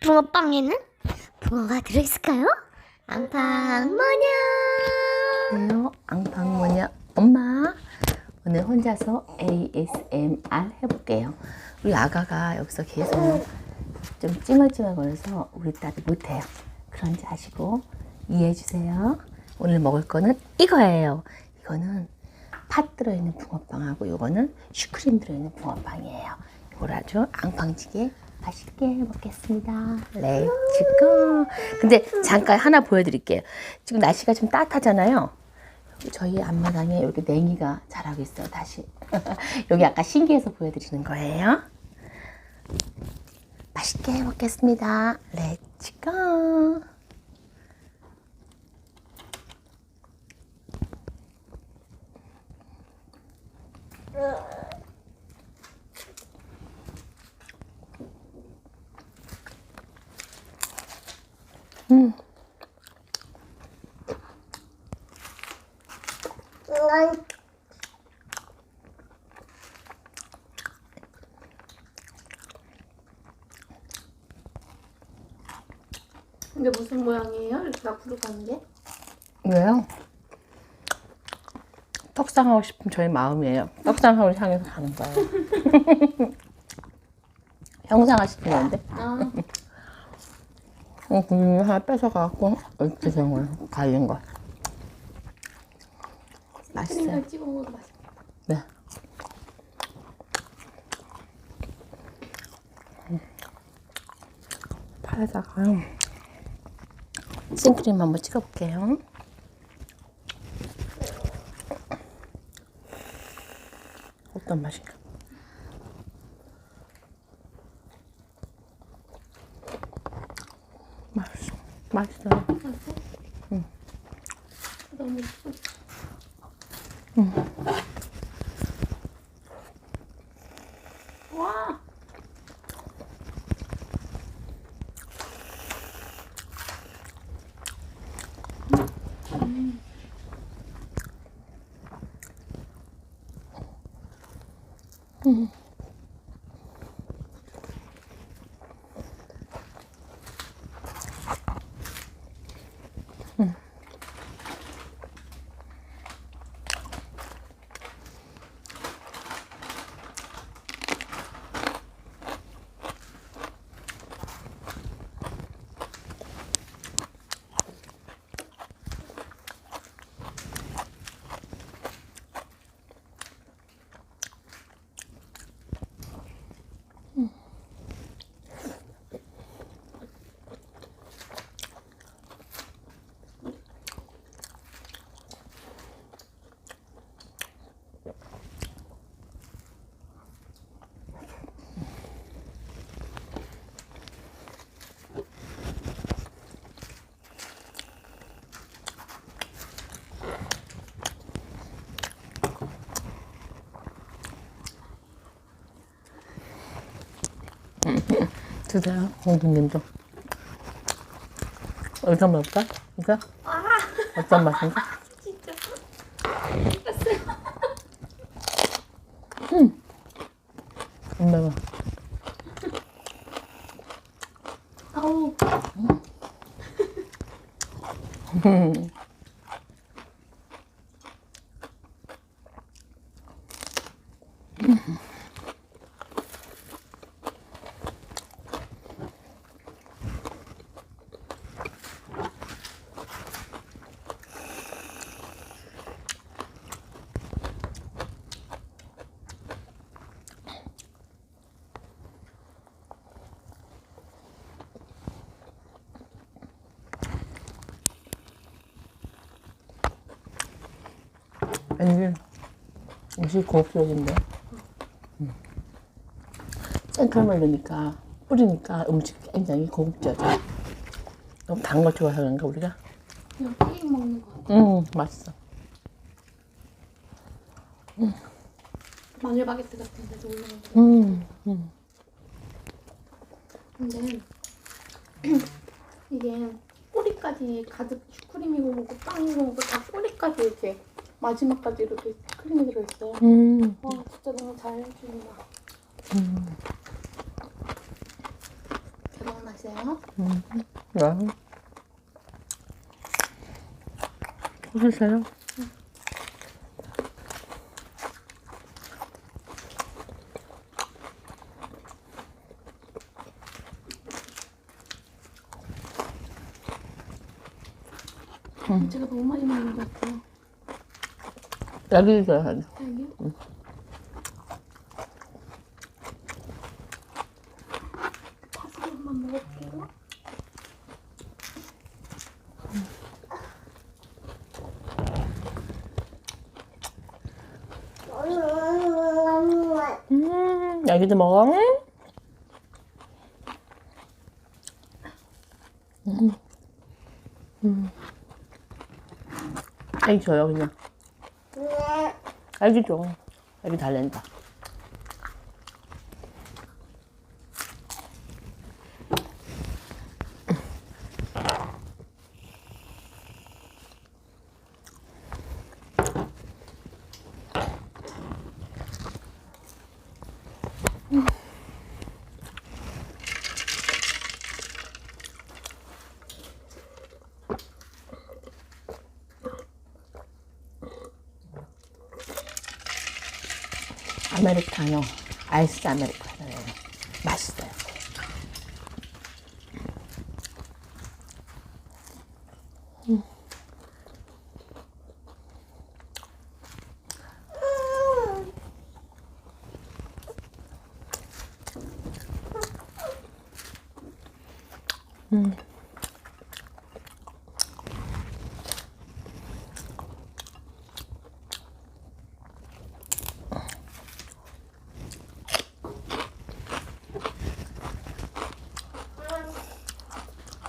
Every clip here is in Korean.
붕어빵에는 붕어가 들어있을까요? 앙팡 뭐냐? 안녕하세요. 앙팡모냐 엄마. 오늘 혼자서 ASMR 해볼게요. 우리 아가가 여기서 계속 좀 찡얼찡얼거려서 우리 딸이 못해요. 그런지 아시고 이해해주세요. 오늘 먹을 거는 이거예요. 이거는 팥 들어있는 붕어빵하고 이거는 슈크림 들어있는 붕어빵이에요. 이걸 아주 앙팡지게 맛있게 먹겠습니다. 렛츠고. 근데 잠깐 하나 보여드릴게요. 지금 날씨가 좀 따뜻하잖아요. 저희 앞마당에 여기 냉이가 자라고 있어요. 다시 여기 아까 신기해서 보여드리는 거예요. 맛있게 먹겠습니다. 렛츠고. 근데 무슨 모양이에요? 이렇게 앞으로 가는 게? 왜요? 떡상하고 싶은 저의 마음이에요. 떡상하고 향해서 가는 거예요. 형상화시킨 건데. 아, 어, 그 하나 뺏어가갖고 이렇게 된 거예요. 갈린 거. 맛있어요. 찍어 먹어도 맛있겠다. 네. 파에다가 생크림 한번 찍어볼게요. 어떤 맛인가? 맛있어. 응. 너무 예뻐. 와! 드세요, 공주님도. 어떤 맛일까? 이거? 어떤 맛인가? 진짜. 안 매워. 아우. 왠지 음식 고급적인데. 음. 생크림을 넣으니까, 뿌리니까 음식 굉장히 고급져져. 너무 단 거 좋아해서 그런가, 우리가? 그냥 케이크 먹는 거 같아. 음, 맛있어. 마늘 바게트 같은 올라오는 거. 음, 음. 근데 이게 꼬리까지 가득 슈크림이고 뭐고 빵이고 뭐고 다 꼬리까지 이렇게 마지막까지 이렇게 크림이 들어있어요. 음, 와 진짜 너무 잘 해준다. 음. 대박 맛있어. 맛있어요? 네. 보세요. 제가 너무 많이 먹는 것 같아요. 딸기? 파스타만 먹을게요. 음, 여기도 먹어. 음. 음. 여기 줘요, 그냥. 줘. 여기 달랜다. 아메리카노, 아이스 아메리카노예요. 맛있어요.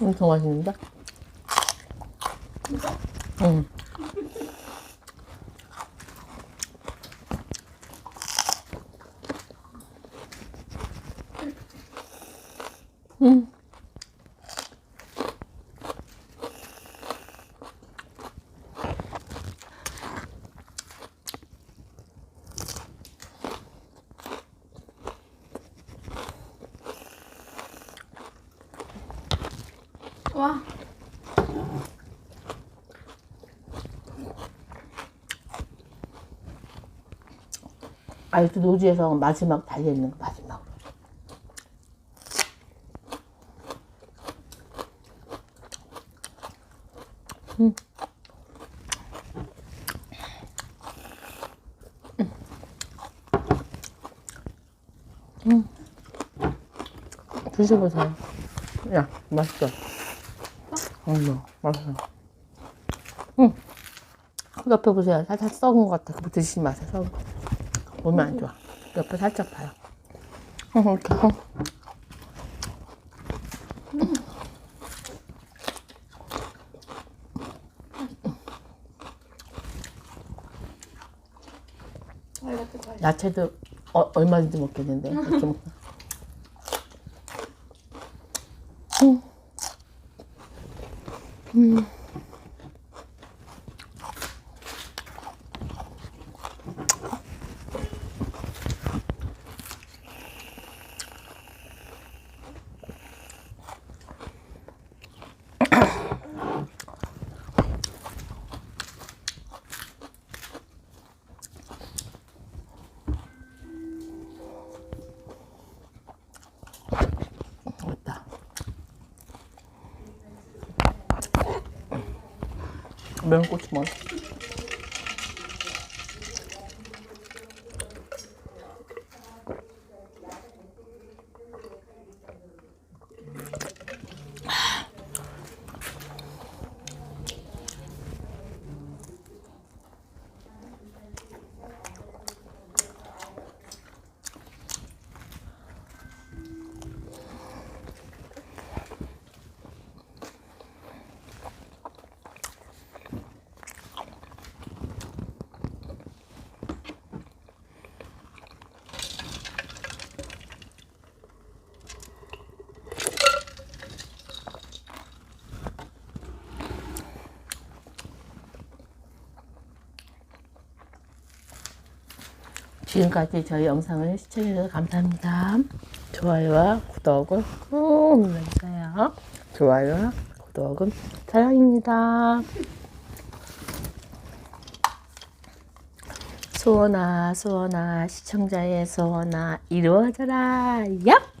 엄청 맛있는데? 응. 응. 와, 아이스 노지에서 마지막 달려있는 거 마지막. 음. 음. 드셔보세요. 야, 맛있어. 음, 맛있어. 응. 옆에 보세요. 살짝 썩은 것 같아. 그거 드시지 마세요. 썩은 거. 몸에 안 좋아. 옆에 살짝 봐요. 어, 이렇게. 어. 야채도 어, 얼마든지 먹겠는데. 이렇게 먹... 음. 음. 매운 고추 먹 지금까지 저희 영상을 시청해주셔서 감사합니다. 좋아요와 구독을 꾹 눌러주세요. 좋아요와 구독은 사랑입니다. 소원아 소원아 시청자의 소원아 이루어져라 얍!